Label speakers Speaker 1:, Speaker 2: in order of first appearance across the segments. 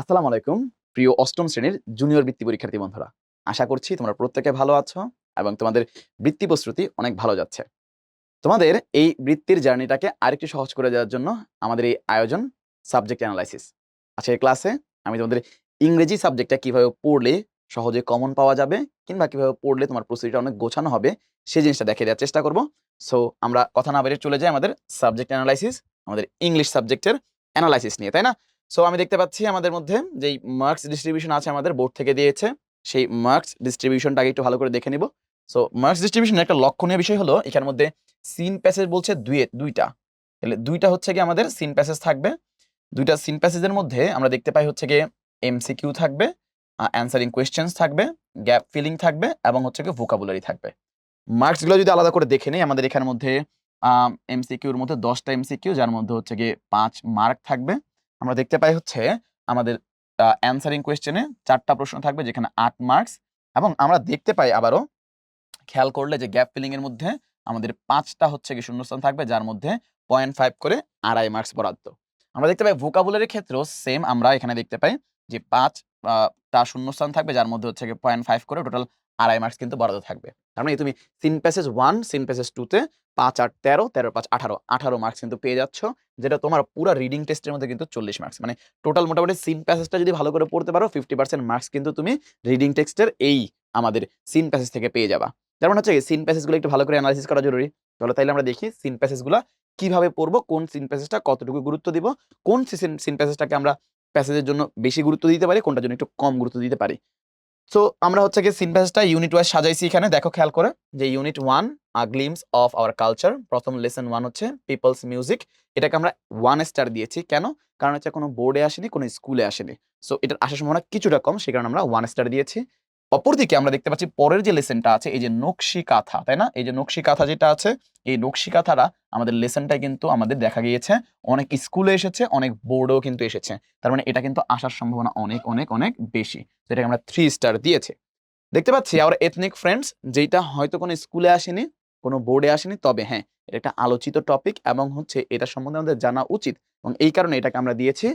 Speaker 1: আসসালামু আলাইকুম, প্রিয় অষ্টম শ্রেণির জুনিয়র বৃত্তি পরীক্ষার্থী বন্ধুরা। আশা করছি তোমরা প্রত্যেকে ভালো আছো এবং তোমাদের বৃত্তি প্রস্তুতি অনেক ভালো যাচ্ছে। তোমাদের এই বৃত্তির জার্নিটাকে আরেকটু সহজ করে দেওয়ার জন্য আমাদের এই আয়োজন সাবজেক্ট অ্যানালাইসিস। আজকের ক্লাসে আমি তোমাদের ইংরেজি সাবজেক্টটা কীভাবে পড়লে সহজে কমন পাওয়া যাবে কিংবা কীভাবে পড়লে তোমার প্রস্তুতিটা অনেক গোছানো হবে, সেই জিনিসটা দেখে দেওয়ার চেষ্টা করব। সো আমরা কথা না বেরিয়ে চলে যাই আমাদের সাবজেক্ট অ্যানালাইসিস, আমাদের ইংলিশ সাবজেক্টের অ্যানালাইসিস নিয়ে, তাই না? সো আমি দেখতে পাচ্ছি আমাদের মধ্যে যেই মার্কস ডিস্ট্রিবিউশন আছে আমাদের বোর্ড থেকে দিয়েছে, সেই মার্কস ডিস্ট্রিবিউশনটাকে একটু ভালো করে দেখে নিব। সো মার্কস ডিস্ট্রিবিউশনের একটা লক্ষণীয় বিষয় হলো, এখানের মধ্যে সিন প্যাসেজ বলছে দুয়ে দুইটা। তাহলে দুইটা হচ্ছে কি আমাদের সিন প্যাসেজ থাকবে। দুইটা সিন প্যাসেজের মধ্যে আমরা দেখতে পাই হচ্ছে গিয়ে এমসিকিউ থাকবে অ্যান্সারিং কোয়েশ্চেন্স থাকবে গ্যাপ ফিলিং থাকবে এবং হচ্ছে গিয়ে ভোকাবুলারি থাকবে। মার্কসগুলো যদি আলাদা করে দেখে নিই, আমাদের এখানের মধ্যে এমসিকিউর মধ্যে দশটা এমসিকিউ যার মধ্যে হচ্ছে গিয়ে পাঁচ মার্ক থাকবে। আমরা দেখতে পাই হচ্ছে আমাদের অ্যান্সারিং কোয়েশ্চেনে চারটা প্রশ্ন থাকবে যেখানে আট মার্কস এবং আমরা দেখতে পাই আবারও, খেয়াল করলে যে গ্যাপ ফিলিংয়ের মধ্যে আমাদের পাঁচটা হচ্ছে কি শূন্যস্থান থাকবে, যার মধ্যে পয়েন্ট ফাইভ করে আড়াই মার্কস বরাদ্দ। আমরা দেখতে পাই ভোকাবুলারির ক্ষেত্রেও সেম আমরা এখানে দেখতে পাই যে পাঁচ টা শূন্যস্থান থাকবে, যার মধ্যে হচ্ছে পয়েন্ট ফাইভ করে টোটাল আড়াই মার্কস কিন্তু বরাদ্দ থাকবে। তার মানে তুমি seen passage one seen passage টুতে পাঁচ আট তেরো তেরো পাঁচ আঠারো আঠারো মার্কস কিন্তু পেয়ে যাচ্ছ, যেটা তোমার পুরো রিডিং টেস্টের মধ্যে কিন্তু চল্লিশ মার্কস মানে টোটাল মোটামুটি সিন প্যাসেজটা যদি ভালো করে পড়তে পারো ফিফটি পার্সেন্ট মার্কস কিন্তু তুমি রিডিং টেক্সটের এই আমাদের সিন প্যাসেজ থেকে পেয়ে যাবা। যেমন হচ্ছে সিন প্যাসেজগুলো একটু ভালো করে অ্যানালাইসিস করা জরুরি। তাহলে তাইলে আমরা দেখি সিন প্যাসেজগুলো কীভাবে পড়ব, কোন সিন প্যাসেজটা কতটুকু গুরুত্ব দিব, কোন সিন সিন প্যাসেজটাকে আমরা প্যাসেজের জন্য বেশি গুরুত্ব দিতে পারি, কোনটার জন্য একটু কম গুরুত্ব দিতে পারি। সো আমরা হচ্ছে কি সিন প্যাসেজটা ইউনিট ওয়াইজ সাজাইছি এখানে। দেখো খেয়াল করে যে unit one a glimpse of our culture প্রথম লেসন ওয়ান হচ্ছে পিপলস মিউজিক এটাকে আমরা ওয়ান স্টার দিয়েছি। কেন? কারণ হচ্ছে কোনো বোর্ডে আসেনি, কোনো স্কুলে আসেনি। সো এটার আসার সম্ভাবনা কিছুটা কম, সে কারণে আমরা ওয়ান স্টার দিয়েছি। অপরদিকে আমরা দেখতে পাচ্ছি পরের যে লেসনটা আছে, এই যে নকশি কাঁথা তাই না? এই যে নকশি কাঁথা যেটা আছে, এই নকশি কাঁথাটা আমাদের লেসনটা কিন্তু আমাদের দেখা গিয়েছে, অনেক স্কুলে এসেছে, অনেক বোর্ডেও কিন্তু এসেছে। তার মানে এটা কিন্তু আসার সম্ভাবনা অনেক অনেক অনেক বেশি। তো এটাকে আমরা থ্রি স্টার দিয়েছি। দেখতে পাচ্ছি আমার এথনিক ফ্রেন্ডস যেটা হয়তো কোনো স্কুলে আসেনি, কোনো বোর্ডে আসেনি, তবে হ্যাঁ এটা একটা আলোচিত টপিক এবং হচ্ছে এটা সম্বন্ধে আমাদের জানা উচিত এবং এই কারণে এটাকে আমরা দিয়েছি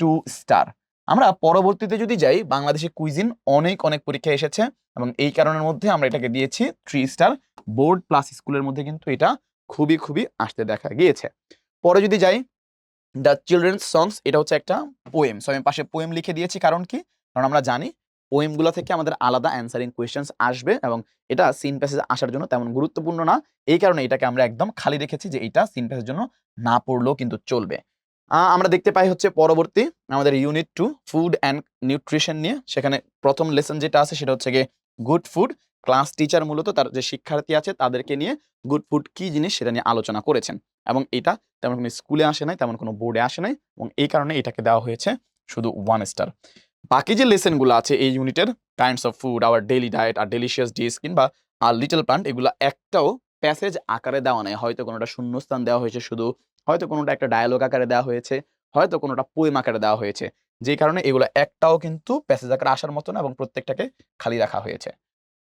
Speaker 1: টু স্টার আমরা পরবর্তীতে যদি যাই, বাংলাদেশে কুইজিন অনেক অনেক পরীক্ষা এসেছে এবং এই কারণের মধ্যে আমরা এটাকে দিয়েছি থ্রি স্টার বোর্ড প্লাস স্কুলের মধ্যে কিন্তু এটা খুবই খুবই আসতে দেখা গিয়েছে। পরে যদি যাই দ্য চিলড্রেন্স সংস এটা হচ্ছে একটা পোয়েম সো আমি পাশে পোয়েম লিখে দিয়েছি কারণ কি? কারণ আমরা জানি পোয়েমগুলো থেকে আমাদের আলাদা অ্যান্সারিং কোয়েশ্চেন্স আসবে এবং এটা সিন প্যাসেজ আসার জন্য তেমন গুরুত্বপূর্ণ না। এই কারণে এটাকে আমরা একদম খালি রেখেছি যে এটা সিন প্যাসের জন্য না পড়লেও কিন্তু চলবে। আমরা দেখতে পাই হচ্ছে পরবর্তী আমাদের unit two food and nutrition নিয়ে। সেখানে প্রথম লেসন যেটা আছে সেটা হচ্ছে গিয়ে গুড ফুড ক্লাস টিচার মূলত তার যে শিক্ষার্থী আছে তাদেরকে নিয়ে গুড ফুড কি জিনিস সেটা নিয়ে আলোচনা করেছেন। এবং এটা তেমন কোনো স্কুলে আসে নাই, তেমন কোনো বোর্ডে আসে নাই এবং এই কারণে এটাকে দেওয়া হয়েছে শুধু ওয়ান স্টার বাকি যে লেসনগুলো আছে এই ইউনিটের kinds of food our daily diet R delicious dish কিংবা আর লিটল প্লান্ট এগুলো একটাও প্যাসেজ আকারে দেওয়া নেই। হয়তো কোনোটা শূন্যস্থান দেওয়া হয়েছে শুধু হয়তো কোনোটা একটা ডায়ালগ আকারে দেওয়া হয়েছে, হয়তো কোনোটা পোয়েম আকারে দেওয়া হয়েছে। যে কারণে এগুলো একটাও কিন্তু প্যাসেজ আকারে আসার মতো না এবং প্রত্যেকটাকে খালি রাখা হয়েছে।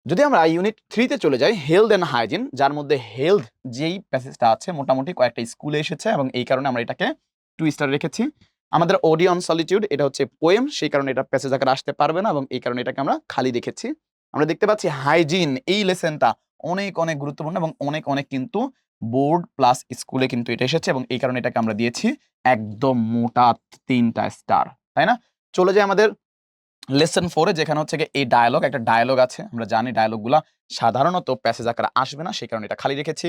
Speaker 1: যদি আমরা ইউনিট থ্রিতে চলে যাই হেলথ অ্যান্ড হাইজিন যার মধ্যে হেলথ যেই প্যাসেজটা আছে, মোটামুটি কয়েকটা স্কুলে এসেছে এবং এই কারণে আমরা এটাকে টু স্টার রেখেছি। আমাদের ওডিয়ন সলিটিউড এটা হচ্ছে পোয়েম সেই কারণে এটা প্যাসেজ আকারে আসতে পারবে না এবং এই কারণে এটাকে আমরা খালি রেখেছি। আমরা দেখতে পাচ্ছি হাইজিন এই লেসেনটা অনেক অনেক গুরুত্বপূর্ণ এবং অনেক অনেক কিন্তু বোর্ড প্লাস স্কুলে কিন্তু এটা এসেছে এবং এই কারণে এটাকে আমরা দিয়েছি একদম মোটা তিনটা স্টার, তাই না? চলে যায় আমাদের লেসন ফোরে যেখানে হচ্ছে এই ডায়ালগ একটা ডায়ালগ আছে, আমরা জানি ডায়ালগুলা সাধারণত প্যাসেজ আকারে আসবে না, সেই কারণে এটা খালি রেখেছি।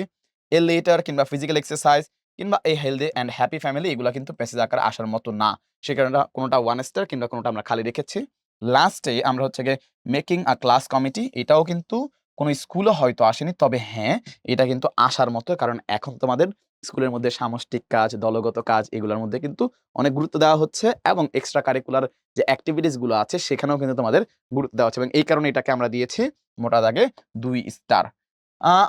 Speaker 1: এ লেটার কিংবা ফিজিক্যাল এক্সারসাইজ কিংবা এই হেলদি অ্যান্ড হ্যাপি ফ্যামিলি এগুলো কিন্তু প্যাসেজ আকারে আসার মতো না সে কারণে কোনোটা ওয়ান স্টার কিংবা কোনোটা আমরা খালি রেখেছি। লাস্টে আমরা হচ্ছে গিয়ে মেকিং আ ক্লাস কমিটি এটাও কিন্তু কোনো স্কুলও হয়তো আসেনি। তবে হ্যাঁ এটা কিন্তু আসার মতো, কারণ এখন তোমাদের স্কুলের মধ্যে সামষ্টিক কাজ, দলগত কাজ, এগুলোর মধ্যে কিন্তু অনেক গুরুত্ব দেওয়া হচ্ছে এবং এক্সট্রা কারিকুলার যে অ্যাক্টিভিটিসগুলো আছে, সেখানেও কিন্তু তোমাদের গুরুত্ব দেওয়া হচ্ছে এবং এই কারণে এটাকে আমরা দিয়েছি মোটা দাগে দুই স্টার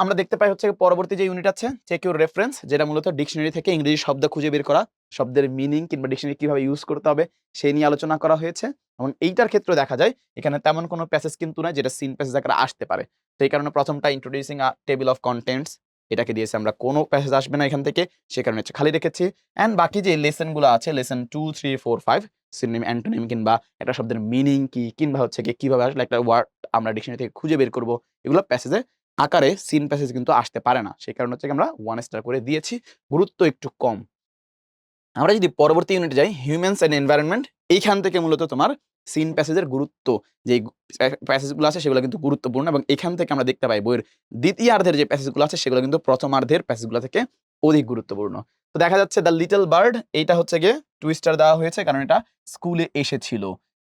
Speaker 1: আমরা দেখতে পাই হচ্ছে পরবর্তী যে ইউনিট আছে চেক ইউর রেফারেন্স যেটা মূলত ডিকশনারি থেকে ইংরেজি শব্দ খুঁজে বের করা, শব্দের মিনিং কিংবা ডিকশনারি কীভাবে ইউজ করতে হবে সেই নিয়ে আলোচনা করা হয়েছে। এবং এইটার ক্ষেত্রে দেখা যায়, এখানে তেমন কোনো প্যাসেজ কিন্তু নয় যেটা সিন প্যাসেজ আকারে আসতে পারে। তো এই কারণে প্রথমটা introducing a table of contents এটাকে দিয়েছে আমরা, কোনো প্যাসেজ আসবে না এখান থেকে, সে কারণে হচ্ছে খালি রেখেছি। অ্যান্ড বাকি যে লেসনগুলো আছে lesson two three four five synonym antonym কিংবা একটা শব্দের মিনিং কি, কিংবা হচ্ছে কি কীভাবে আসলে একটা ওয়ার্ড আমরা ডিকশনারি থেকে খুঁজে বের করব, এগুলো প্যাসেজে আকারে সিন প্যাসেজ কিন্তু আসতে পারে না। সেই কারণে হচ্ছে আমরা ওয়ান স্টার করে দিয়েছি, গুরুত্ব একটু কম। আমরা যদি পরবর্তী ইউনিটে যাই হিউম্যানস অ্যান্ড এনভায়রনমেন্ট এইখান থেকে মূলত তোমার সিন প্যাসেজের গুরুত্ব যে প্যাসেজগুলো আছে সেগুলো কিন্তু গুরুত্বপূর্ণ এবং এখান থেকে আমরা দেখতে পাই বইয়ের দ্বিতীয়ার্ধের যে প্যাসেজগুলো আছে সেগুলো কিন্তু প্রথমার্ধের প্যাসেজগুলো থেকে অধিক গুরুত্বপূর্ণ। তো দেখা যাচ্ছে দ্য লিটল বার্ড এইটা হচ্ছে গিয়ে টুইস্টার দেওয়া হয়েছে কারণ এটা স্কুলে এসেছিল।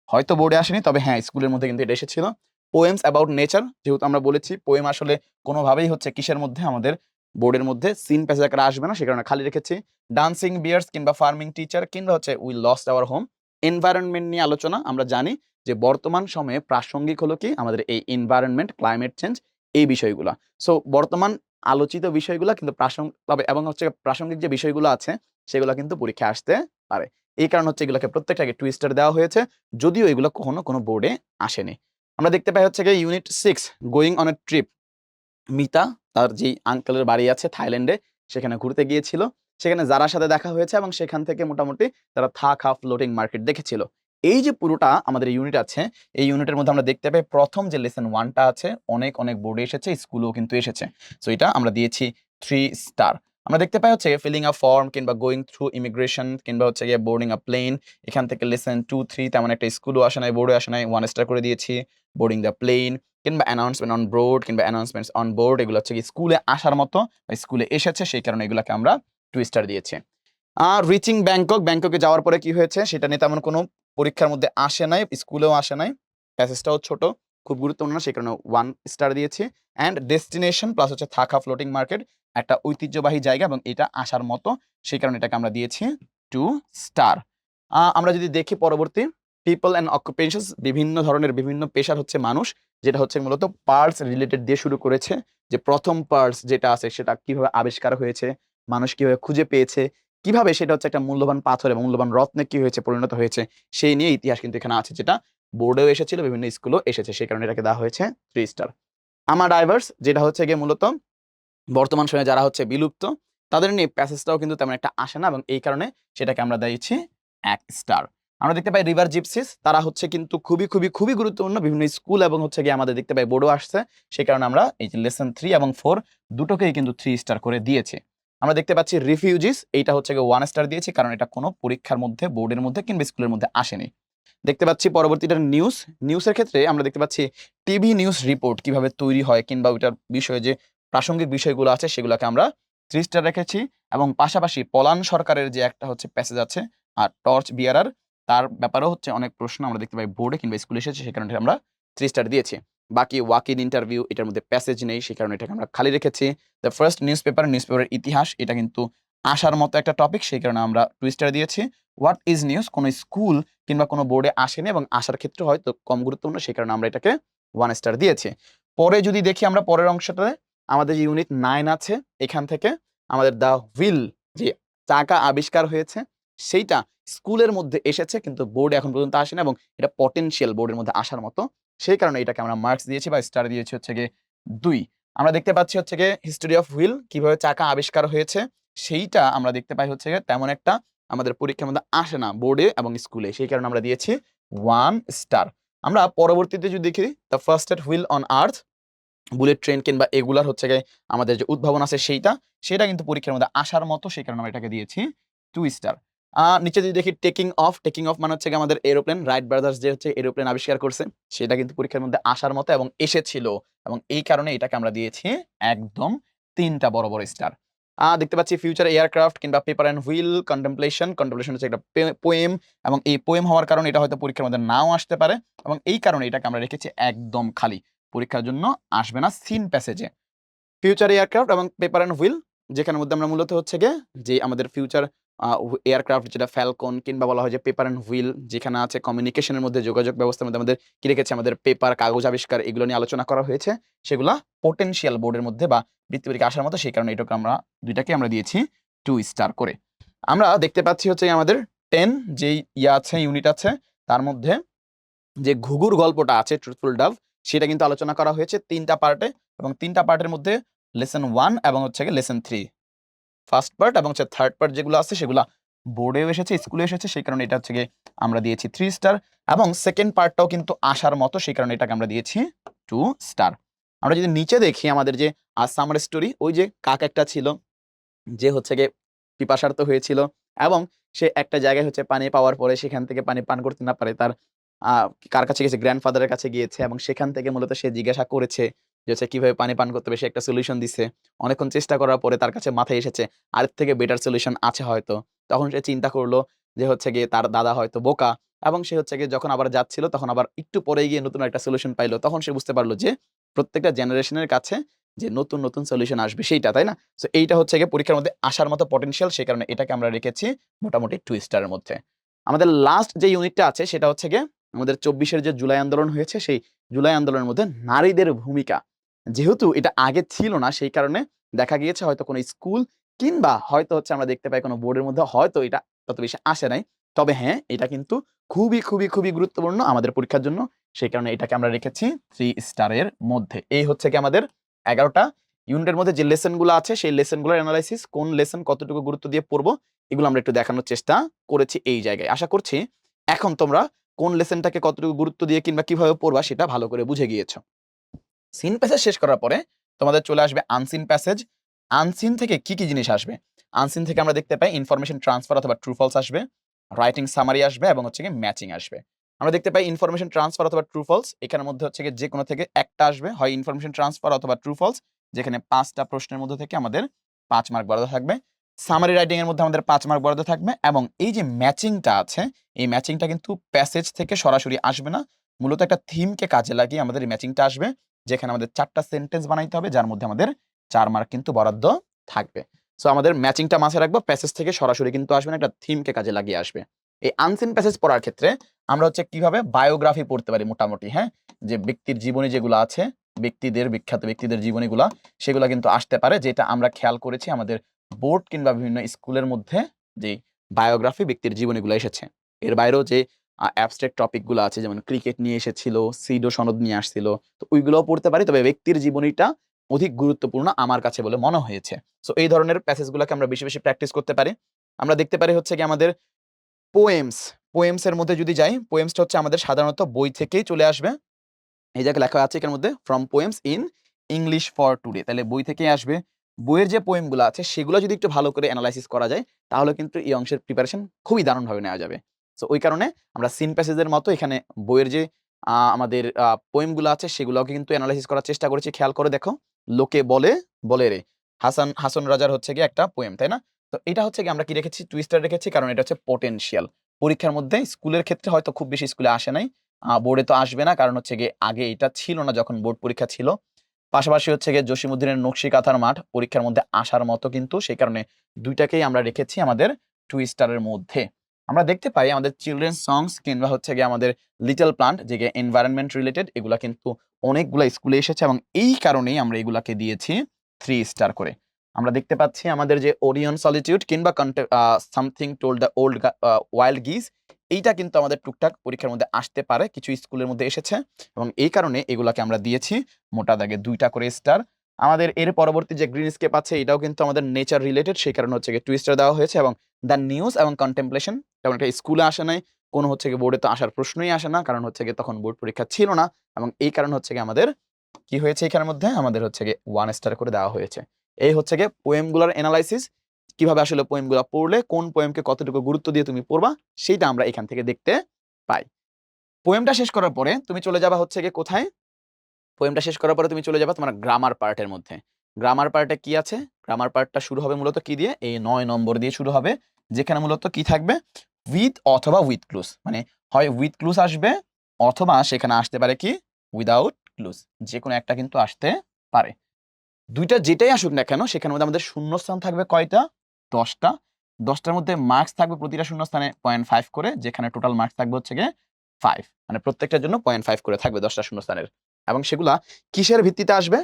Speaker 1: হয়তো বোর্ডে আসেনি, তবে হ্যাঁ স্কুলের মধ্যে কিন্তু এটা এসেছিল। পোয়েমস অ্যাবাউট নেচার যেহেতু আমরা বলেছি পোয়েম আসলে কোনোভাবেই হচ্ছে কিসের মধ্যে? আমাদের বোর্ডের মধ্যে সিন প্যাসেজ আকারে আসবে না, সে কারণে খালি রেখেছি। ডান্সিং বিয়ার্স কিংবা ফার্মিং টিচার কিংবা হচ্ছে we lost our home environment নিয়ে আলোচনা আমরা জানি যে বর্তমান সময়ে প্রাসঙ্গিক হলো কি? আমাদের এই এনভায়রনমেন্ট ক্লাইমেট চেঞ্জ এই বিষয়গুলো। সো বর্তমান আলোচিত বিষয়গুলো কিন্তু প্রাসঙ্গ, তবে এবং হচ্ছে প্রাসঙ্গিক যে বিষয়গুলো আছে, সেগুলো কিন্তু পরীক্ষায় আসতে পারে। এই কারণ হচ্ছে এগুলোকে প্রত্যেকটাকে টুইস্টার দেওয়া হয়েছে, যদিও এগুলো কখনো কোনো বোর্ডে আসেনি। আমরা দেখতে পাই হচ্ছে গিয়ে unit six going on a trip Mita, তার যে আঙ্কেলের বাড়ি আছে থাইল্যান্ডে, সেখানে ঘুরতে গিয়েছিল। সেখানে যারার সাথে দেখা হয়েছে এবং সেখান থেকে মোটামুটি তারা থাক, হাফ ফ্লোটিং মার্কেট দেখেছিল। এই যে পুরোটা আমাদের ইউনিট আছে, এই ইউনিটের মধ্যে আমরা দেখতে পাই প্রথম যে লেসন ওয়ানটা আছে, অনেক অনেক বোর্ডে এসেছে স্কুলেও কিন্তু এসেছে। সো এটা আমরা দিয়েছি থ্রি স্টার আমরা দেখতে পাই হচ্ছে ফিলিং আ ফর্ম কিংবা গোয়িং থ্রু ইমিগ্রেশন কিংবা হচ্ছে গিয়ে বোর্ডিং আ প্লেন এখান থেকে লেসন টু থ্রি তেমন একটা স্কুলও আসে নাই বোর্ডে আসে নাই ওয়ান স্টার করে দিয়েছি বোর্ডিং দ্য প্লেন কিংবা অ্যানাউন্সমেন্ট অন বোর্ড কিংবা অ্যানাউন্সমেন্টস অন বোর্ড এগুলো হচ্ছে কি স্কুলে আসার মতো স্কুলে এসেছে, সেই কারণে এগুলোকে আমরা টু স্টার দিয়েছি। আর রিচিং ব্যাংকক ব্যাংককে যাওয়ার পরে কি হয়েছে, সেটা নিয়ে তেমন কোনো পরীক্ষার মধ্যে আসে নাই স্কুলেও আসে নাই প্যাসেজটাও ছোট খুব গুরুত্বপূর্ণ সেই কারণে ওয়ান স্টার দিয়েছি। অ্যান্ড ডেস্টিনেশন প্লাস হচ্ছে থাকা ফ্লোটিং মার্কেট একটা ঐতিহ্যবাহী জায়গা এবং এটা আসার মতো, সেই কারণে এটাকে আমরা দিয়েছি টু স্টার আমরা যদি দেখি পরবর্তী পিপল অ্যান্ড অকুপেশনস বিভিন্ন ধরনের বিভিন্ন পেশার হচ্ছে মানুষ, যেটা হচ্ছে মূলত পার্টস রিলেটেড দিয়ে শুরু করেছে। যে প্রথম পার্টস যেটা আছে, সেটা কীভাবে আবিষ্কার হয়েছে, মানুষ কীভাবে খুঁজে পেয়েছে, কীভাবে সেটা হচ্ছে একটা মূল্যবান পাথর এবং মূল্যবান রত্নে কি হয়েছে, পরিণত হয়েছে, সেই নিয়ে ইতিহাস কিন্তু এখানে আছে, যেটা বোর্ডেও এসেছিল, বিভিন্ন স্কুলও এসেছে, সেই কারণে এটাকে দেওয়া হয়েছে থ্রি স্টার আমার ডাইভার্স যেটা হচ্ছে গিয়ে মূলত বর্তমান সময়ে যারা হচ্ছে বিলুপ্ত, তাদের নিয়ে প্যাসেজটাও কিন্তু তেমন একটা আসে না এবং এই কারণে সেটাকে আমরা দিয়েছি এক স্টার আমরা দেখতে পাই রিভার জিপসিস তারা হচ্ছে কিন্তু খুবই খুবই খুবই গুরুত্বপূর্ণ, বিভিন্ন স্কুল এবং হচ্ছে গিয়ে আমাদের দেখতে পাই বোর্ডও আসছে, সেই কারণে আমরা এই যে লেসন থ্রি এবং ফোর দুটোকেই কিন্তু থ্রি স্টার করে দিয়েছে। আমরা দেখতে পাচ্ছি রিফিউজিস এইটা হচ্ছে গিয়ে ওয়ান স্টার দিয়েছি, কারণ এটা কোনো পরীক্ষার মধ্যে, বোর্ডের মধ্যে কিংবা স্কুলের মধ্যে আসেনি। দেখতে পাচ্ছি পরবর্তীটা নিউজ নিউজের ক্ষেত্রে আমরা দেখতে পাচ্ছি টিভি নিউজ রিপোর্ট কীভাবে তৈরি হয় কিংবা ওইটার বিষয়ে যে প্রাসঙ্গিক বিষয়গুলো আছে সেগুলোকে আমরা স্টার রেখেছি এবং পাশাপাশি পলান সরকারের যে একটা হচ্ছে প্যাসেজ আছে, আর টর্চ বিয়ারার তার ব্যাপারেও হচ্ছে অনেক প্রশ্ন আমরা দেখতে পাই বোর্ডে কিংবা স্কুলে এসেছে সে কারণে আমরা থ্রি স্টার দিয়েছি। বাকি ওয়াক ইন ইন্টারভিউ এটার মধ্যে প্যাসেজ নেই সেই কারণে এটাকে আমরা খালি রেখেছি। The first newspaper news পেপারের ইতিহাস, এটা কিন্তু আসার মতো একটা টপিক সেই কারণে আমরা টুইস্টার দিয়েছি। হোয়াট ইজ নিউজ কোনো স্কুল কিংবা কোনো বোর্ডে আসেনি এবং আসার ক্ষেত্রে হয়তো কম গুরুত্বপূর্ণ, সেই কারণে আমরা এটাকে ওয়ান স্টার দিয়েছি। পরে যদি দেখি আমরা পরের অংশটাতে, আমাদের যে ইউনিট নাইন আছে, এখান থেকে আমাদের দ্য হুইল যে চাকা আবিষ্কার হয়েছে, সেইটা স্কুলের মধ্যে এসেছে কিন্তু বোর্ডে এখন পর্যন্ত আসেনি এবং এটা পটেনশিয়াল বোর্ডের মধ্যে আসার মতো। সেই কারণে এটাকে আমরা মার্কস দিয়েছি বা স্টার দিয়েছি হচ্ছে গিয়ে দুই। আমরা দেখতে পাচ্ছি হচ্ছে গিয়ে হিস্টোরি অফ হুইল কীভাবে চাকা আবিষ্কার হয়েছে, সেইটা আমরা দেখতে পাই হচ্ছে গিয়ে তেমন একটা আমাদের পরীক্ষার মধ্যে আসে না বোর্ডে এবং স্কুলে, সেই কারণে আমরা দিয়েছি ওয়ান স্টার আমরা পরবর্তীতে যদি দেখি the first aid wheel on earth bullet train কিংবা এগুলার হচ্ছে গিয়ে আমাদের যে উদ্ভাবন আছে সেইটা, সেটা কিন্তু পরীক্ষার মধ্যে আসার মতো সেই কারণে আমরা এটাকে দিয়েছি টু স্টার নিচে যদি দেখি টেকিং অফ টেকিং অফ মানে হচ্ছে আমাদের এরোপ্লেন রাইট ব্রাদার্স যে হচ্ছে এরোপ্লেন আবিষ্কার করছে, সেটা কিন্তু পরীক্ষার মধ্যে আসার মতো এবং এসেছিল এবং এই কারণে এটাকে আমরা দিয়েছি একদম তিনটা বড় বড় স্টার দেখতে পাচ্ছি ফিউচার এয়ারক্রাফট কিংবা paper and wheel contemplation contemplation হচ্ছে একটা পোয়েম এবং এই পোয়েম হওয়ার কারণে এটা হয়তো পরীক্ষার মধ্যে নাও আসতে পারে এবং এই কারণে এটাকে আমরা রেখেছি একদম খালি। পরীক্ষার জন্য আসবে না সিন প্যাসেজে ফিউচার এয়ারক্রাফট এবং পেপার অ্যান্ড হুইল যেখানের মধ্যে আমরা মূলত হচ্ছে গিয়ে যে আমাদের ফিউচার এয়ারক্রাফট যেটা ফ্যালকন কিংবা বলা হয় যে পেপার অ্যান্ড হুইল যেখানে আছে কমিউনিকেশনের মধ্যে, যোগাযোগ ব্যবস্থার মধ্যে আমাদের কি রেখেছে? আমাদের পেপার কাগজ আবিষ্কার এগুলো নিয়ে আলোচনা করা হয়েছে। সেগুলা পোটেনশিয়াল বোর্ডের মধ্যে বা বৃত্তি পরীক্ষা আসার মতো সেই কারণে এটাকে আমরা, দুইটাকে আমরা দিয়েছি টু স্টার করে। আমরা দেখতে পাচ্ছি হচ্ছে আমাদের টেন যেই ইয়া আছে ইউনিট আছে, তার মধ্যে যে ঘুঘুর গল্পটা আছে ট্রুথফুল ডাভ সেটা কিন্তু আলোচনা করা হয়েছে তিনটা পার্টে এবং তিনটা পার্টের মধ্যে লেসন ওয়ান এবং হচ্ছে লেসন থ্রি ফার্স্ট পার্ট এবং হচ্ছে থার্ড পার্ট যেগুলো আছে সেগুলো বোর্ডেও এসেছে স্কুলে এসেছে, সেই কারণে এটা হচ্ছে আমরা দিয়েছি থ্রি স্টার এবং সেকেন্ড পার্টটাও কিন্তু আসার মতো, সেই কারণে এটাকে আমরা দিয়েছি টু স্টার আমরা যদি নিচে দেখি আমাদের যে সামার স্টোরি ওই যে কাক একটা ছিল, যে হচ্ছে গিয়ে পিপাসার্থ হয়েছিল এবং সে একটা জায়গায় হচ্ছে পানি পাওয়ার পরে সেখান থেকে পানি পান করতে না পারে, তার কার কাছে গেছে? গ্র্যান্ডফাদারের কাছে গিয়েছে এবং সেখান থেকে মূলত সে জিজ্ঞাসা করেছে যে হচ্ছে কীভাবে পানি পান করতে হবে, সে একটা সলিউশন দিছে। অনেকক্ষণ চেষ্টা করার পরে তার কাছে মাথায় এসেছে আরের থেকে বেটার সলিউশন আছে হয়তো। তখন সে চিন্তা করল যে হচ্ছে গিয়ে তার দাদা হয়তো বোকা এবং সে হচ্ছে গিয়ে যখন আবার যাচ্ছিল তখন আবার একটু পরে গিয়ে নতুন একটা সলিউশন পাইলো। তখন সে বুঝতে পারল যে প্রত্যেকটা জেনারেশনের কাছে যে নতুন নতুন সলিউশন আসবে সেইটা, তাই না? সো এইটা হচ্ছে গিয়ে পরীক্ষার মধ্যে আসার মতো পটেনশিয়াল সেই কারণে এটাকে আমরা রেখেছি মোটামুটি টু স্টারের মধ্যে। আমাদের লাস্ট যে ইউনিটটা আছে সেটা হচ্ছে গিয়ে আমাদের চব্বিশের যে জুলাই আন্দোলন হয়েছে, সেই জুলাই আন্দোলনের মধ্যে নারীদের ভূমিকা। যেহেতু এটা আগে ছিল না, সেই কারণে দেখা গিয়েছে হয়তো কোনো স্কুল কিংবা হয়তো হচ্ছে আমরা দেখতে পাই কোনো বোর্ডের মধ্যে হয়তো এটা তত বেশি আসে নাই। তবে হ্যাঁ এটা কিন্তু খুবই খুবই খুবই গুরুত্বপূর্ণ আমাদের পরীক্ষার জন্য। সেই কারণে এটাকে আমরা রেখেছি থ্রি স্টারের মধ্যে। এই হচ্ছে কি আমাদের এগারোটা ইউনিটের মধ্যে যে লেসনগুলো আছে, সেই লেসনগুলোর অ্যানালাইসিস কোন লেসন কতটুকু গুরুত্ব দিয়ে পড়ব, এগুলো আমরা একটু দেখানোর চেষ্টা করেছি এই জায়গায়। আশা করছি এখন তোমরা কোন লেসনটাকে কতটুকু গুরুত্ব দিয়ে কিংবা কীভাবে পড়বা, সেটা ভালো করে বুঝে গিয়েছো। সিন প্যাসেজ শেষ করার পরে তোমাদের চলে আসবে আনসিন প্যাসেজ আনসিন থেকে কি কি জিনিস আসবে? আনসিন থেকে আমরা দেখতে পাই ইনফরমেশন ট্রান্সফার অথবা ট্রু ফলস আসবে রাইটিং সামারি আসবে এবং হচ্ছে গিয়ে ম্যাচিং আসবে। আমরা দেখতে পাই ইনফরমেশন ট্রান্সফার অথবা ট্রু ফলস এখানের মধ্যে হচ্ছে যে কোনো থেকে একটা আসবে। হয় ইনফরমেশন ট্রান্সফার অথবা ট্রু ফলস যেখানে পাঁচটা প্রশ্নের মধ্যে থেকে আমাদের পাঁচ মার্ক বরাদ্দ থাকবে। সামারি রাইটিং এর মধ্যে আমাদের পাঁচ মার্ক বরাদ্দ থাকবে এবং এই যে ম্যাচিংটা আছে, এই ম্যাচিংটা কিন্তু প্যাসেজ থেকে সরাসরি আসবে না। মূলত একটা থিমকে কাজে লাগিয়ে আমাদের এই ম্যাচিংটা আসবে। যেখানে আমাদের চারটা সেন্টেন্স বানাইতে হবে, যার মধ্যে আমাদের চার মার্ক কিন্তু বরাদ্দ থাকবে। সো আমাদের ম্যাচিংটা মাথায় রাখব প্যাসেজ থেকে সরাসরি কিন্তু আসবে না, একটা থিমকে কাজে লাগিয়ে আসবে। এই আনসিন প্যাসেজ পড়ার ক্ষেত্রে আমরা হচ্ছে কীভাবে বায়োগ্রাফি পড়তে পারি মোটামুটি হ্যাঁ? যে ব্যক্তির জীবনী যেগুলো আছে, ব্যক্তিদের, বিখ্যাত ব্যক্তিদের জীবনীগুলা, সেগুলো কিন্তু আসতে পারে, যেটা আমরা খেয়াল করেছি আমাদের বোর্ড কিংবা বিভিন্ন স্কুলের মধ্যে যে বায়োগ্রাফি ব্যক্তির জীবনীগুলো এসেছে। এর বাইরেও যে অ্যাবস্ট্রাক্ট টপিকগুলো আছে, যেমন ক্রিকেট নিয়ে এসেছিল সিডো সনদ নিয়ে আসছিল, তো ওইগুলোও পড়তে পারি, তবে ব্যক্তির জীবনীটা অধিক গুরুত্বপূর্ণ আমার কাছে বলে মনে হয়েছে। সো এই ধরনের প্যাসেজগুলোকে আমরা বেশি বেশি প্র্যাকটিস করতে পারি। আমরা দেখতে পারি হচ্ছে কি আমাদের পোয়েমস পোয়েমস এর মধ্যে যদি যাই পোয়েমসটা হচ্ছে আমাদের সাধারণত বই থেকেই চলে আসবে। এই জায়গায় লেখা আছে এর মধ্যে from poems in English for today তাহলে বই থেকেই আসবে। বইয়ের যে পোয়েমগুলো আছে, সেগুলো যদি একটু ভালো করে অ্যানালাইসিস করা যায়, তাহলে কিন্তু এই অংশের প্রিপারেশন খুবই দারুণভাবে নেওয়া যাবে। সো ওই কারণে আমরা সিন প্যাসেজের মতো এখানে বইয়ের যে আমাদের পোয়েমগুলো আছে সেগুলোকে কিন্তু অ্যানালাইসিস করার চেষ্টা করেছি। খেয়াল করে দেখো, লোকে বলে বলে রে। হাসান, হাসন রাজার হচ্ছে গিয়ে একটা পোয়েম তাই না? তো এটা হচ্ছে কি আমরা কি রেখেছি? টুইস্টার রেখেছি, কারণ এটা হচ্ছে পোটেনশিয়াল পরীক্ষার মধ্যে স্কুলের ক্ষেত্রে হয়তো খুব বেশি স্কুলে আসে নাই। বোর্ডে তো আসবে না, কারণ হচ্ছে গিয়ে আগে এটা ছিল না যখন বোর্ড পরীক্ষা ছিল। পাশাপাশি হচ্ছে গিয়ে জসিমুদ্দিনের নকশি কাঁথার মাঠ পরীক্ষার মধ্যে আসার মতো কিন্তু সেই কারণে দুইটাকেই আমরা রেখেছি আমাদের টু স্টারের মধ্যে। আমরা দেখতে পাই আমাদের চিলড্রেন সংস কিংবা হচ্ছে গিয়ে আমাদের লিটল প্লান্ট যে এনভায়রনমেন্ট রিলেটেড এগুলা কিন্তু অনেকগুলা স্কুলে এসেছে এবং এই কারণেই আমরা এগুলাকে দিয়েছি থ্রি স্টার করে। আমরা দেখতে পাচ্ছি আমাদের যে ওরিয়ন সলিটিউড কিংবা something told the old wild geese এইটা কিন্তু আমাদের টুকটাক পরীক্ষার মধ্যে আসতে পারে, কিছু স্কুলের মধ্যে এসেছে এবং এই কারণে এগুলাকে আমরা দিয়েছি মোটা দাগে দুইটা করে স্টার আমাদের এর পরবর্তী যে গ্রিন স্কেপ আছে, এটাও কিন্তু আমাদের নেচার রিলেটেড সেই কারণে হচ্ছে গিয়ে টু স্টার দেওয়া হয়েছে এবং দ্য নিউজ এবং কন্টেম্পলেশন তেমন একটা স্কুলে আসে নাই। কোনো হচ্ছে গিয়ে বোর্ডে তো আসার প্রশ্নই আসে না। কারণ হচ্ছে গিয়ে তখন বোর্ড পরীক্ষা ছিল না এবং এই কারণে হচ্ছে গিয়ে আমাদের কি হয়েছে এখানের মধ্যে? আমাদের হচ্ছে গিয়ে ওয়ান স্টার করে দেওয়া হয়েছে। এই হচ্ছে গিয়ে পোয়েমগুলোর অ্যানালাইসিস কীভাবে আসলে পোয়েমগুলো পড়লে, কোন পোয়েমকে কতটুকু গুরুত্ব দিয়ে তুমি পড়বা সেইটা আমরা এখান থেকে দেখতে পাই। পোয়েমটা শেষ করার পরে তুমি চলে যাবা হচ্ছে গিয়ে কোথায়? পোয়েমটা শেষ করার পরে তুমি চলে যাবা তোমার গ্রামার পার্টের মধ্যে। গ্রামার পার্টে কি আছে? গ্রামার পার্টটা শুরু হবে মূলত কি দিয়ে? এই নয় নম্বর দিয়ে শুরু হবে, যেখানে মূলত কি থাকবে? উইথ অথবা উইথ ক্লুজ মানে হয় উইথ ক্লুজ আসবে, অথবা সেখানে আসতে পারে কি? উইদাউট ক্লুজ যে কোনো একটা কিন্তু আসতে পারে। দুইটা যেটাই আসুক না কেন, সেখানে মধ্যে আমাদের শূন্যস্থান থাকবে কয়টা? দশটা। দশটার মধ্যে মার্কস থাকবে প্রতিটা শূন্যস্থানে পয়েন্ট ফাইভ করে, যেখানে টোটাল মার্কস থাকবে হচ্ছে গিয়ে ফাইভ মানে প্রত্যেকটার জন্য পয়েন্ট ফাইভ করে থাকবে দশটা শূন্যস্থানের। এবং সেগুলা কিসের ভিত্তিতে আসবে?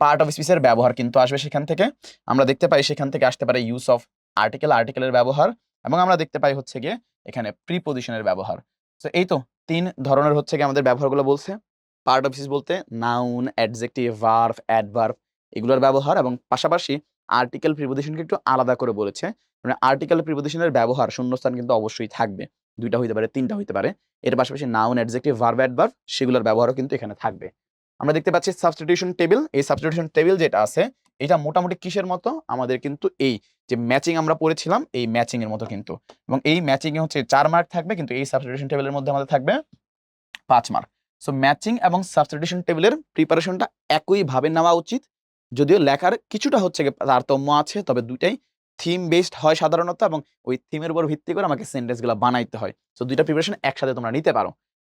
Speaker 1: পার্ট অফ স্পিচের ব্যবহার কিন্তু আসবে সেখান থেকে। আমরা দেখতে পাই সেখান থেকে আসতে পারে ইউজ অফ আর্টিকেল আর্টিকেলের ব্যবহার। এবং আমরা দেখতে পাই হচ্ছে গিয়ে এখানে প্রিপোজিশনের ব্যবহার। তো এই তো তিন ধরনের হচ্ছে গিয়ে আমাদের ব্যবহারগুলো বলছে। পার্ট অফ স্পিচ বলতে নাউন অ্যাডজেক্টিভ ভার্ভ অ্যাডভার্ভ এগুলোর ব্যবহার এবং পাশাপাশি আর্টিকেল প্রিপোজিশনকে একটু আলাদা করে বলেছে। মানে আর্টিকেল প্রিপোজিশনের ব্যবহার শূন্যস্থান কিন্তু অবশ্যই থাকবে। দুইটা হইতে পারে, তিনটা হইতে পারে। এর পাশাপাশি নাউন অ্যাডজেক্টিভ ভার্ব অ্যাডভার্ব সেগুলোর ব্যবহারও কিন্তু এখানে থাকবে। আমরা দেখতে পাচ্ছি সাবস্টিটিউশন টেবিল এই সাবস্টিটিউশন টেবিল যেটা আছে এটা মোটামুটি কিসের মতো? আমাদের কিন্তু এই যে ম্যাচিং আমরা পড়েছিলাম, এই ম্যাচিং এর মতো কিন্তু। এবং এই ম্যাচিং এ হচ্ছে চার মার্ক থাকবে, কিন্তু এই সাবস্টিটিউশন টেবিলের মধ্যে আমাদের থাকবে পাঁচ মার্ক সো ম্যাচিং এবং সাবস্টিটিউশন টেবিলের প্রিপারেশনটা একইভাবে নেওয়া উচিত। যদিও লেখার কিছুটা হচ্ছে তারতম্য আছে, তবে দুইটাই থিম বেসড হয় সাধারণত এবং ওই থিমের উপর ভিত্তি করে আমাকে সেন্টেন্সগুলো বানাইতে হয়। সো দুইটা প্রিপারেশন একসাথে তোমরা নিতে পারো।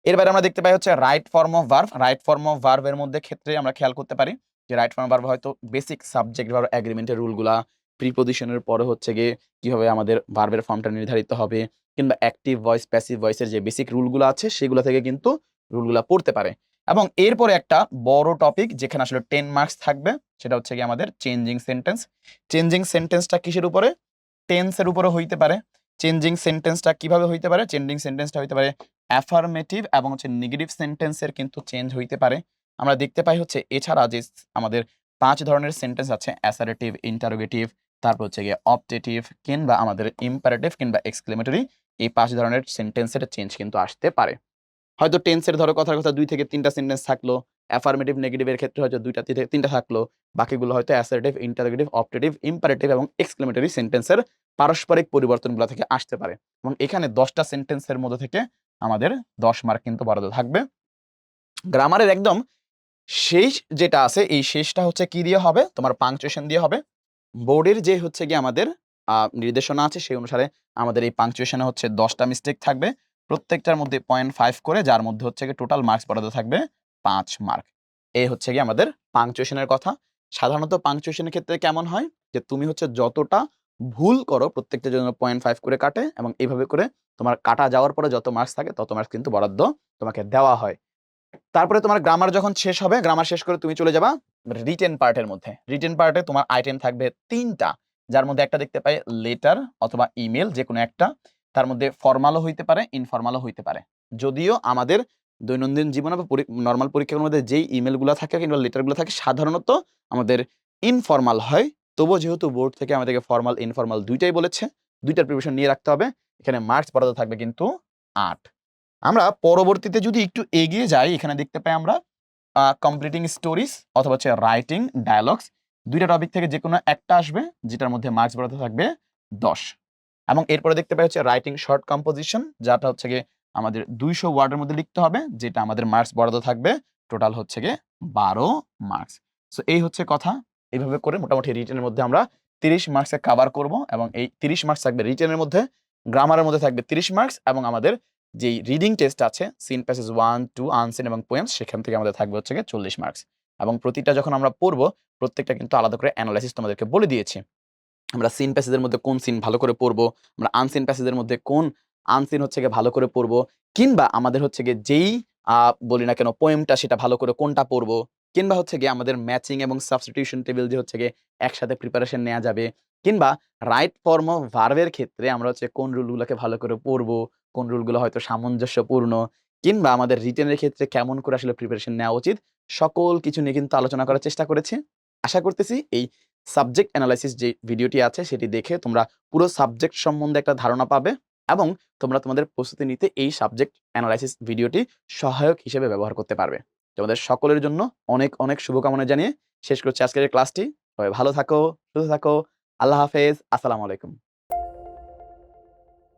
Speaker 1: এরপরে আমরা দেখতে পাই হচ্ছে right form of verb right form of ভার্ভের মধ্যে ক্ষেত্রে আমরা খেয়াল করতে পারি যে রাইট ফর্ম ভার্ভ হয়তো বেসিক সাবজেক্ট ভার্ভ অ্যাগ্রিমেন্টের রুলগুলা প্রিপোজিশনের পরে হচ্ছে গিয়ে কীভাবে আমাদের ভার্বের ফর্মটা নির্ধারিত হবে কিংবা অ্যাক্টিভ ভয়েস প্যাসিভ ভয়েসের যে বেসিক রুলগুলো আছে সেগুলো থেকে কিন্তু রুলগুলা পড়তে পারে। এবং এরপরে একটা বড় টপিক যেখানে আসলে টেন মার্কস থাকবে, সেটা হচ্ছে কি আমাদের চেঞ্জিং সেন্টেন্স চেঞ্জিং সেন্টেন্সটা কিসের উপরে? টেন্সের উপরে হইতে পারে। চেঞ্জিং সেন্টেন্সটা কীভাবে হইতে পারে? চেঞ্জিং সেন্টেন্সটা হইতে পারে অ্যাফার্মেটিভ এবং হচ্ছে নেগেটিভ সেন্টেন্সের কিন্তু চেঞ্জ হইতে পারে। আমরা দেখতে পাই হচ্ছে এছাড়া যে আমাদের পাঁচ ধরনের সেন্টেন্স আছে অ্যাসারেটিভ ইন্টারোগেটিভ তারপর হচ্ছে গিয়ে অপটেটিভ কিংবা আমাদের ইম্পারেটিভ কিংবা এক্সক্লেমেটরি এই পাঁচ ধরনের সেন্টেন্সের চেঞ্জ কিন্তু আসতে পারে। হয়তো টেন্সের ধরো কথার কথা দুই থেকে তিনটা সেন্টেন্স থাকল অ্যাফার্মেটিভ নেগেটিভের ক্ষেত্রে হয়তো দুইটা তিনটা থাকল, বাকিগুলো হয়তো অ্যাসারেটিভ ইন্টারোগেটিভ অপটেটিভ ইম্পারেটিভ এবং এক্সক্লেমেটরি সেন্টেন্সের পারস্পরিক পরিবর্তনগুলো থেকে আসতে পারে। এবং এখানে দশটা সেন্টেন্সের মধ্যে থেকে আমাদের দশ মার্ক কিন্তু বরাদ্দ থাকবে। গ্রামারের একদম শেষ যেটা আছে, এই শেষটা হচ্ছে কি দিয়ে হবে? তোমার পাংচুয়েশন দিয়ে হবে। বোর্ডের যে হচ্ছে কি আমাদের নির্দেশনা আছে, সেই অনুসারে আমাদের এই পাংচুয়েশনে হচ্ছে দশটা মিস্টেক থাকবে। প্রত্যেকটার মধ্যে পয়েন্ট ফাইভ করে, যার মধ্যে হচ্ছে কি টোটাল মার্কস বরাদ্দ থাকবে পাঁচ মার্ক এই হচ্ছে কি আমাদের পাংচুয়েশনের কথা। সাধারণত পাংচুয়েশনের ক্ষেত্রে কেমন হয়? যে তুমি হচ্ছে যতটা ভুল করো প্রত্যেকটার জন্য পয়েন্ট ফাইভ করে কাটে এবং এইভাবে করে তোমার কাটা যাওয়ার পরে যত মার্কস থাকে, তত মার্কস কিন্তু বরাদ্দ তোমাকে দেওয়া হয়। তারপরে তোমার গ্রামার যখন শেষ হবে গ্রামার শেষ করে তুমি চলে যাবা রিটেন পার্টের মধ্যে। রিটেন পার্টে তোমার আইটেম থাকবে তিনটা, যার মধ্যে একটা দেখতে পাই লেটার অথবা ইমেল যে কোনো একটা, তার মধ্যে ফর্মালও হইতে পারে ইনফর্মালও হইতে পারে। যদিও আমাদের দৈনন্দিন জীবনে বা নর্মাল পরীক্ষার মধ্যে যেই ইমেলগুলো থাকে কিংবা লেটারগুলো থাকে, সাধারণত আমাদের ইনফর্মাল হয়। তবুও যেহেতু বোর্ড থেকে আমাদেরকে ফর্মাল ইনফর্মাল দুইটাই বলেছে, দুইটার প্রিপারেশন নিয়ে রাখতে হবে। এখানে মার্কস বরাদ্দ থাকবে কিন্তু আট। আমরা পরবর্তীতে যদি একটু এগিয়ে যাই, এখানে দেখতে পাই আমরা কমপ্লিটিং স্টোরিজ অথবা হচ্ছে রাইটিং ডায়ালগস দুইটা টপিক থেকে যে কোনো একটা আসবে, যেটার মধ্যে মার্কস বরাদ্দ থাকবে দশ। এবং এরপরে দেখতে পাই হচ্ছে রাইটিং শর্ট কম্পোজিশন যাটা হচ্ছে গিয়ে আমাদের দুইশো ওয়ার্ডের মধ্যে লিখতে হবে, যেটা আমাদের মার্কস বরাদ্দ থাকবে টোটাল হচ্ছে গিয়ে বারো মার্কস সো এই হচ্ছে কথা। এইভাবে করে মোটামুটি রিটেনের মধ্যে আমরা তিরিশ মার্কসে কাভার করব এবং এই তিরিশ মার্কস থাকবে রিটেনের মধ্যে গ্রামারের মধ্যে থাকবে তিরিশ মার্কস এবং আমাদের যেই রিডিং টেস্ট আছে seen passage one two unseen এবং পোয়েমস সেখান থেকে আমাদের থাকবে হচ্ছে চল্লিশ মার্কস এবং প্রতিটা যখন আমরা পড়ব, প্রত্যেকটা কিন্তু আলাদা করে অ্যানালাইসিস তোমাদেরকে বলে দিয়েছি। আমরা সিন প্যাসেজের মধ্যে কোন সিন ভালো করে পড়ব, আমরা আনসিন প্যাসেজের মধ্যে কোন আনসিন হচ্ছে গিয়ে ভালো করে পড়ব, কিংবা আমাদের হচ্ছে গিয়ে যেই বলি না কেন পোয়েমটা সেটা ভালো করে কোনটা পড়ব, কিংবা হচ্ছে গিয়ে আমাদের ম্যাচিং এবং সাবস্টিটিউশন টেবিল যে হচ্ছে গিয়ে একসাথে প্রিপারেশন নেওয়া যাবে, কিংবা রাইট ফর্ম অফ ভার্বের ক্ষেত্রে আমরা হচ্ছে কোন রুলগুলোকে ভালো করে পড়ব কোন রুলগুলো হয়তো সামঞ্জস্যপূর্ণ কিংবা আমাদের রিটেনের ক্ষেত্রে কেমন করে আসলে প্রিপারেশন নেওয়া উচিত, সকল কিছু নিয়ে কিন্তু আলোচনা করার চেষ্টা করেছি। আশা করতেছি এই সাবজেক্ট অ্যানালাইসিস যে ভিডিওটি আছে সেটি দেখে তোমরা পুরো সাবজেক্ট সম্বন্ধে একটা ধারণা পাবে এবং তোমরা তোমাদের প্রস্তুতি নিতে এই সাবজেক্ট অ্যানালাইসিস ভিডিওটি সহায়ক হিসেবে ব্যবহার করতে পারবে। তোমাদের সকলের জন্য অনেক অনেক শুভকামনা জানিয়ে শেষ করছি আজকের ক্লাসটি সবাই ভালো থাকো, সুস্থ থাকো, আল্লাহ হাফেজ, আসসালামু আলাইকুম।